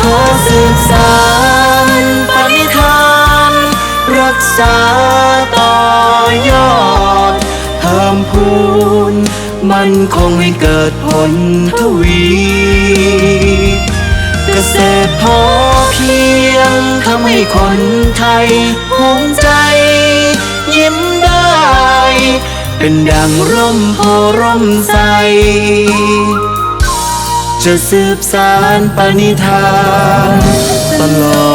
ขอสืบสานปณิธาน รักษาต่อยอด เพิ่มพูน มันคงให้เกิดผลทวี เกษตรพอเพียงทำให้คนไทยภูมิใจ ยิ้มได้ เป็นดังร่มโพร่มใส จะสืบสารปณิธาน ตลอด